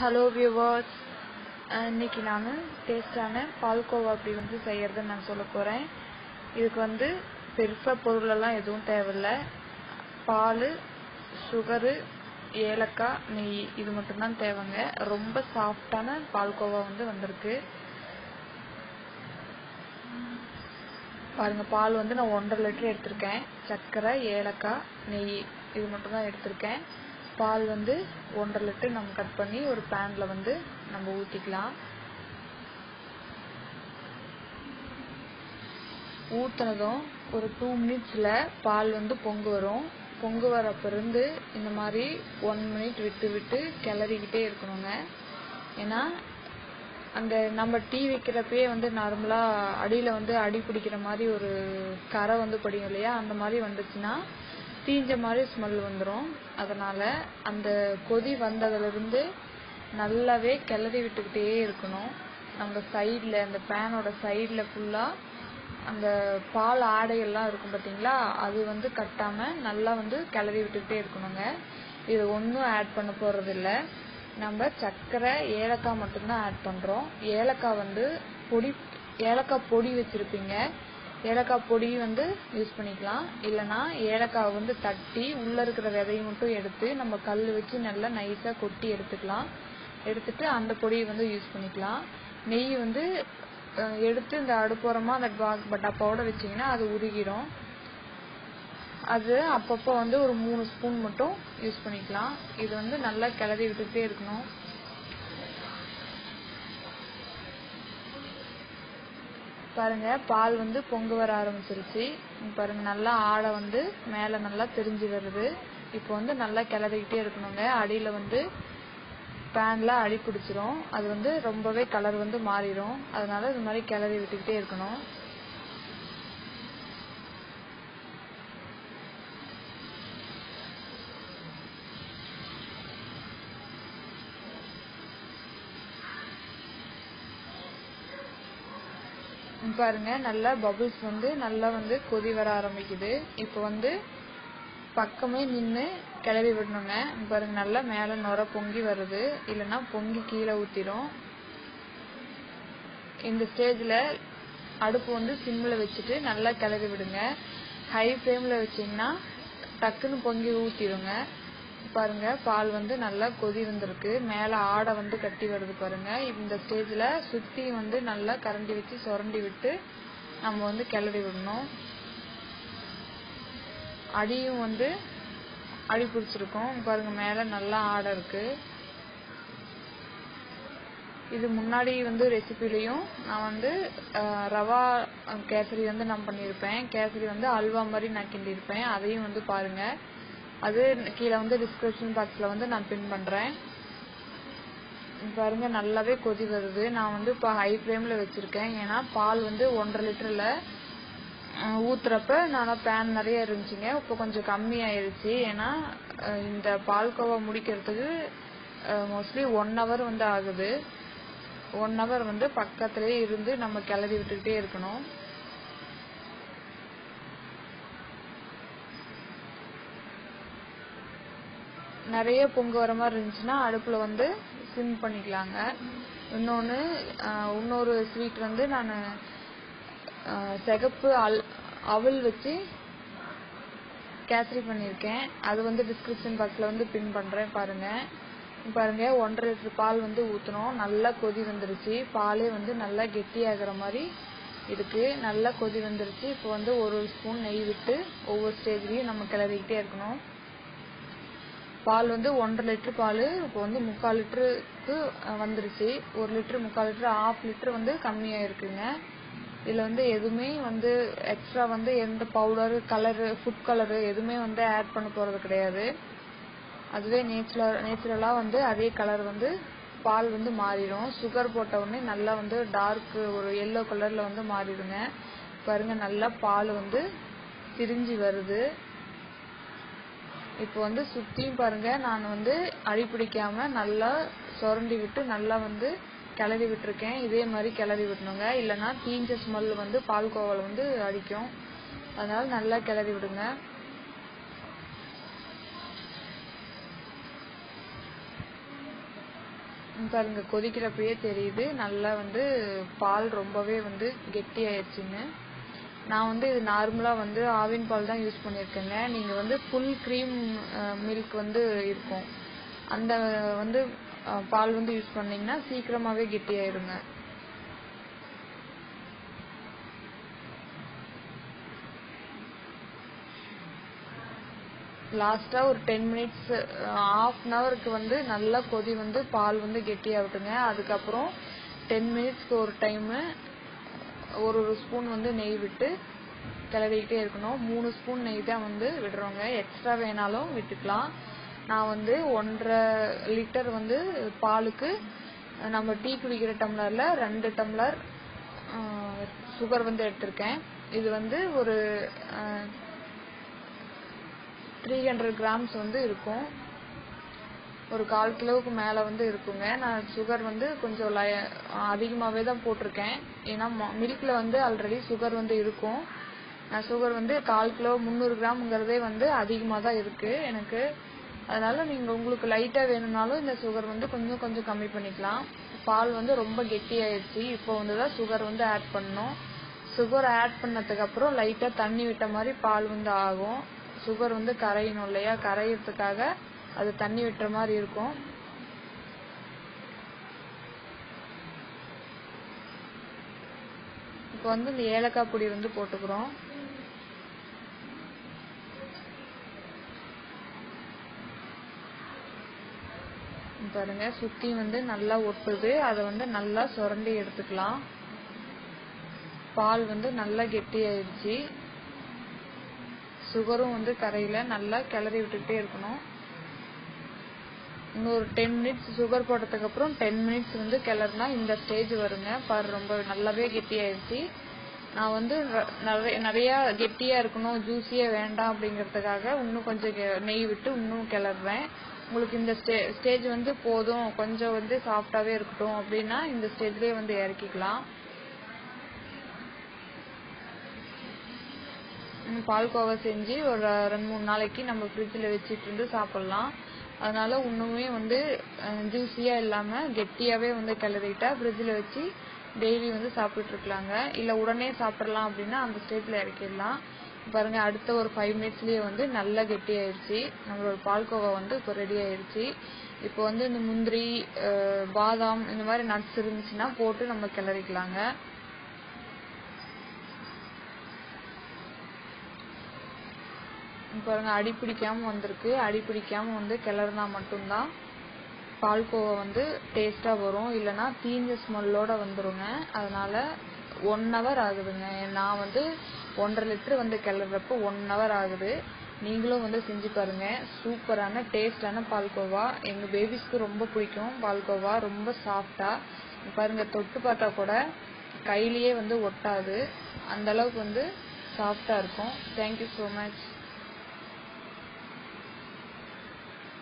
Hello viewers இன்னைக்கு நான் டேஸ்டான பால்கோவா அப்படி வந்து செய்யறதை நான் சொல்ல போகிறேன் இதுக்கு வந்து பெருசாக பொருளெல்லாம் எதுவும் தேவையில்ல. பால் சுகரு ஏலக்காய் நெய் இது மட்டும்தான் தேவைங்க. ரொம்ப சாஃப்டான பால்கோவா வந்து வந்திருக்கு. பாருங்க பால் வந்து நான் ஒன்றரை லிட்டர் எடுத்திருக்கேன். சர்க்கரை ஏலக்காய் நெய் இது மட்டும் தான் எடுத்திருக்கேன். பால் வந்து ஒன்றரை லிட்டர் நம்ம கட் பண்ணி ஒரு பேனில் வந்து நம்ம ஊற்றிக்கலாம் ஊற்றுனதும் ஒரு டூ மினிட்ஸில் பால் வந்து பொங்கு வரும். பொங்கு வரப்ப இருந்து இந்த மாதிரி ஒன் மினிட் விட்டு விட்டு கிளறிக்கிட்டே இருக்கணுங்க. ஏன்னா அந்த நம்ம டீ வைக்கிறப்பயே வந்து நார்மலாக அடியில் வந்து அடி பிடிக்கிற மாதிரி ஒரு கரை வந்து படியும் இல்லையா? அந்த மாதிரி வந்துச்சுன்னா தீஞ்ச மாதிரி ஸ்மெல் வந்துடும் அதனால் அந்த கொதி வந்ததுலேருந்து நல்லாவே கிளறி விட்டுக்கிட்டே இருக்கணும். நம்ம சைடில் அந்த பேனோட சைடில் ஃபுல்லாக அந்த பால் ஆடையெல்லாம் இருக்கும் பார்த்தீங்களா அது வந்து கட்டாமல் நல்லா வந்து கிளறி விட்டுக்கிட்டே இருக்கணுங்க. இது ஒன்றும் ஆட் பண்ண போகிறதில்ல நம்ம சர்க்கரை ஏலக்காய் மட்டும்தான் ஆட் பண்ணுறோம் ஏலக்காய் வந்து பொடி ஏலக்காய் பொடி வச்சுருப்பீங்க. ஏலக்காய் பொடி வந்து யூஸ் பண்ணிக்கலாம். இல்லைனா ஏலக்காய் வந்து தட்டி உள்ளே இருக்கிற விதையை மட்டும் எடுத்து நம்ம கல் வச்சு நல்லா நைஸாக கொட்டி எடுத்துக்கலாம். எடுத்துட்டு அந்த பொடியை வந்து யூஸ் பண்ணிக்கலாம். நெய் வந்து எடுத்து இந்த அடுப்புறமாக அந்த டப்பாவோட வச்சிங்கன்னா அது உருகிடும். அது அப்பப்போ வந்து ஒரு மூணு ஸ்பூன் மட்டும் யூஸ் பண்ணிக்கலாம். இது வந்து நல்லா கிளறி விட்டுட்டே இருக்கணும். பாருங்க பால் வந்து பொங்க வர ஆரம்பிச்சிருச்சு. பாருங்க நல்லா ஆடை வந்து மேலே நல்லா தெரிஞ்சு வருது. இப்போ வந்து நல்லா கிளறிக்கிட்டே இருக்கணுங்க. அடியில் வந்து பேனில் அடி பிடிச்சிரும். அது வந்து ரொம்பவே கலர் வந்து மாறிடும் அதனால இது மாதிரி கிளறி விட்டுக்கிட்டே இருக்கணும். பாருங்க நல்லா பபுள்ஸ் வந்து நல்லா வந்து கொதி வர ஆரம்பிக்குது. இப்போ வந்து பக்கமே நின்று கிளறி விடணுங்க. பாருங்க நல்லா மேலே நுர பொங்கி வருது. இல்லைன்னா பொங்கி கீழே ஊற்றிடும் இந்த ஸ்டேஜில் அடுப்பு வந்து சிம்மில் வச்சுட்டு நல்லா கிளறி விடுங்க. ஹை ஃப்ளேமில் வச்சிங்கன்னா டக்குன்னு பொங்கி ஊற்றிடுங்க பாருங்க பால் வந்து நல்லா கொதி வந்திருக்கு. மேலே ஆடை வந்து கட்டி வருது பாருங்க. இந்த ஸ்டேஜில் சுற்றி வந்து நல்லா கரண்டி வச்சு சுரண்டி விட்டு நம்ம வந்து கிளறி விடணும். அடியும் வந்து அடி பிடிச்சிருக்கோம். பாருங்க மேலே நல்லா ஆடை இருக்கு. இது முன்னாடி வந்து ரெசிபிலையும் நான் வந்து ரவா கேசரி வந்து நான் பண்ணியிருப்பேன். கேசரி வந்து அல்வா மாதிரி நான் கிண்டியிருப்பேன். அதையும் வந்து பாருங்கள் அது கீழே வந்து டிஸ்கிரிப்ஷன் பாக்ஸில் வந்து நான் பின் பண்ணுறேன் பாருங்க நல்லாவே கொதி வருது. நான் வந்து இப்போ ஹை ஃப்ளேமில் வச்சுருக்கேன். ஏன்னா பால் வந்து ஒன்றரை லிட்டரில் ஊற்றுறப்ப நான் பேன் நிறைய இருந்துச்சுங்க. இப்போ கொஞ்சம் கம்மி ஆயிடுச்சு ஏன்னா இந்த பால்கோவா முடிக்கிறதுக்கு மோஸ்ட்லி ஒன் ஹவர் வந்து ஆகுது. ஒன் ஹவர் வந்து பக்கத்துலேயே இருந்து நம்ம கிளறி விட்டுக்கிட்டே இருக்கணும். நிறைய பொங்கு வர மாதிரி இருந்துச்சுன்னா அடுப்பில் வந்து சிம் பண்ணிக்கலாங்க. இன்னொன்று இன்னொரு ஸ்வீட் வந்து நான் சிகப்பு அல் அவல் வச்சு கேசரி பண்ணியிருக்கேன். அது வந்து டிஸ்கிரிப்ஷன் பாக்ஸில் வந்து பின் பண்ணுறேன் பாருங்கள் பாருங்கள் ஒன்றரை லிட்டர் பால் வந்து ஊற்றணும் நல்லா கொதி வந்துருச்சு. பாலே வந்து நல்லா கெட்டியாகிற மாதிரி இருக்கு. நல்லா கொதி வந்துருச்சு. இப்போ வந்து ஒரு ஒரு ஸ்பூன் நெய் விட்டு ஒவ்வொரு ஸ்டேஜ்லேயும் நம்ம கிளறிக்கிட்டே இருக்கணும். பால் வந்து ஒன்றரை லிட்டர் பால் இப்போ வந்து முக்கால் லிட்டருக்கு வந்துருச்சு. ஒரு லிட்டரு முக்கால் லிட்ரு ஆஃப் லிட்டர் வந்து கம்மியாக இருக்குங்க இதில் வந்து எதுவுமே வந்து எக்ஸ்ட்ரா வந்து எந்த பவுடரு கலரு ஃபுட் கலரு எதுவுமே வந்து ஆட் பண்ண போகிறது கிடையாது. அதுவே நேச்சுரல் நேச்சுரலாக வந்து அதே கலர் வந்து பால் வந்து மாறிடும். சுகர் போட்ட உடனே நல்லா வந்து டார்க் ஒரு எல்லோ கலரில் வந்து மாறிடுங்க. பாருங்கள் நல்லா பால் வந்து திரிஞ்சு வருது. இப்போ வந்து சுற்றியும் பாருங்க நான் வந்து அடி பிடிக்காமல் நல்லா சுரண்டி விட்டு நல்லா வந்து கிளறி விட்டுருக்கேன். இதே மாதிரி கிளறி விடணுங்க. இல்லைன்னா தீஞ்ச ஸ்மெல் வந்து பால்கோவாவில் வந்து அடிக்கும். அதனால நல்லா கிளறி விடுங்க. பாருங்க கொதிக்கிறப்பயே தெரியுது. நல்லா வந்து பால் ரொம்பவே வந்து கெட்டியாயிருச்சுன்னு. நான் வந்து இது நார்மலாக வந்து ஆவின் பால் தான் யூஸ் பண்ணியிருக்கேங்க. நீங்கள் வந்து ஃபுல் க்ரீம் மில்க் வந்து இருக்கும். அந்த வந்து பால் வந்து யூஸ் பண்ணிங்கன்னா சீக்கிரமாகவே கெட்டியாயிருங்க லாஸ்ட்டாக ஒரு டென் மினிட்ஸ் ஆஃப் அன் ஹவருக்கு வந்து நல்லா கொதி வந்து பால் வந்து கெட்டியாகட்டுங்க அதுக்கப்புறம் டென் மினிட்ஸ்க்கு ஒரு டைமு ஒரு ஒரு ஸ்பூன் வந்து நெய் விட்டு கிளறிக்கிட்டே இருக்கணும். மூணு ஸ்பூன் நெய் தான் வந்து விடுறோங்க. எக்ஸ்ட்ரா வேணாலும் விட்டுக்கலாம். நான் வந்து ஒன்றரை லிட்டர் வந்து பாலுக்கு நம்ம டீ குடிக்கிற டம்ளரில் ரெண்டு டம்ளர் சுகர் வந்து எடுத்திருக்கேன். இது வந்து ஒரு த்ரீ ஹண்ட்ரட் கிராம்ஸ் வந்து இருக்கும். ஒரு கால் கிலோவுக்கு மேலே வந்து இருக்குங்க. நான் சுகர் வந்து கொஞ்சம் லய அதிகமாகவே தான் போட்டிருக்கேன். ஏன்னா மில்கில் வந்து ஆல்ரெடி சுகர் வந்து இருக்கும். நான் சுகர் வந்து கால் கிலோ முந்நூறு கிராம்ங்கிறதே வந்து அதிகமாக தான் இருக்குது எனக்கு. அதனால நீங்கள் உங்களுக்கு லைட்டாக வேணும்னாலும் இந்த சுகர் வந்து கொஞ்சம் கொஞ்சம் கம்மி பண்ணிக்கலாம். பால் வந்து ரொம்ப கெட்டியாயிருச்சு இப்போ வந்து தான் சுகர் வந்து ஆட் பண்ணணும். சுகர் ஆட் பண்ணதுக்கப்புறம் லைட்டாக தண்ணி விட்ட மாதிரி பால் வந்து ஆகும். சுகர் வந்து கரையணும் இல்லையா? கரையிறதுக்காக அது தண்ணி விட்டுற மாதிரி இருக்கும். இப்போ வந்து இந்த ஏலக்காய் பொடி வந்து போட்டுக்கிறோம். பாருங்க சுத்தி வந்து நல்லா ஒட்டுது. அதை வந்து நல்லா சுரண்டி எடுத்துக்கலாம். பால் வந்து நல்லா கெட்டியாயிருச்சு சுகரும் வந்து கரையில நல்லா கிளறி விட்டுக்கிட்டே இருக்கணும். இன்னொரு டென் மினிட்ஸ் சுகர் போட்டதுக்கு அப்புறம் டென் மினிட்ஸ் வந்து கிளறினா இந்த ஸ்டேஜ் வருங்க. பாரு ரொம்ப நல்லாவே கெட்டியாயிருச்சு நான் வந்து நிறைய நிறைய கெட்டியா இருக்கணும் ஜூஸியா வேண்டாம் அப்படிங்கறதுக்காக இன்னும் கொஞ்சம் கெ- நெய் விட்டு இன்னும் கிளறுறேன் உங்களுக்கு இந்த ஸ்டே ஸ்டேஜ் வந்து போதும். கொஞ்சம் வந்து சாஃப்டாவே இருக்கட்டும் அப்படின்னா இந்த ஸ்டேஜ்லயே வந்து இறக்கிக்கலாம். பால்கோவா செஞ்சு ஒரு ரெண்டு மூணு நாளைக்கு நம்ம ஃப்ரிட்ஜில் வச்சுட்டு இருந்து சாப்பிட்லாம். அதனால இன்னுமே வந்து ஜூஸியாக இல்லாமல் கெட்டியாகவே வந்து கிளறிட்டா ஃப்ரிட்ஜில் வச்சு டெய்லி வந்து சாப்பிட்டுருக்கலாங்க இல்லை உடனே சாப்பிடலாம் அப்படின்னா அந்த ஸ்டேட்டில் இறக்கிடலாம். பாருங்கள் அடுத்த ஒரு ஃபைவ் மினிட்ஸ்லேயே வந்து நல்லா கெட்டியாயிருச்சு. நம்மளோட பால்கோவா வந்து இப்போ ரெடி ஆயிடுச்சு இப்போ வந்து இந்த முந்திரி பாதாம் இந்த மாதிரி நட்ஸ் இருந்துச்சுன்னா போட்டு நம்ம கிளறிக்கலாங்க இப்ப பாருங்க அடி பிடிக்காம வந்திருக்கு. அடி பிடிக்காம வந்து கிளறினா மட்டும்தான் பால்கோவா வந்து டேஸ்டா வரும். இல்லைன்னா தீஞ்ச ஸ்மெல்லோட வந்துருங்க. அதனால ஒன் ஹவர் ஆகுதுங்க. நான் வந்து ஒன்றரை லிட்டர் வந்து கிளறப்போ ஒன் ஹவர் ஆகுது. நீங்களும் வந்து செஞ்சு பாருங்க. சூப்பரான டேஸ்டான பால்கோவா எங்க பேபிஸ்க்கு ரொம்ப பிடிக்கும் பால்கோவா ரொம்ப சாஃப்டா பாருங்க தொட்டு பார்த்தா கூட கையிலேயே வந்து ஒட்டாது. அந்த அளவுக்கு வந்து சாஃப்டா இருக்கும். Thank you so much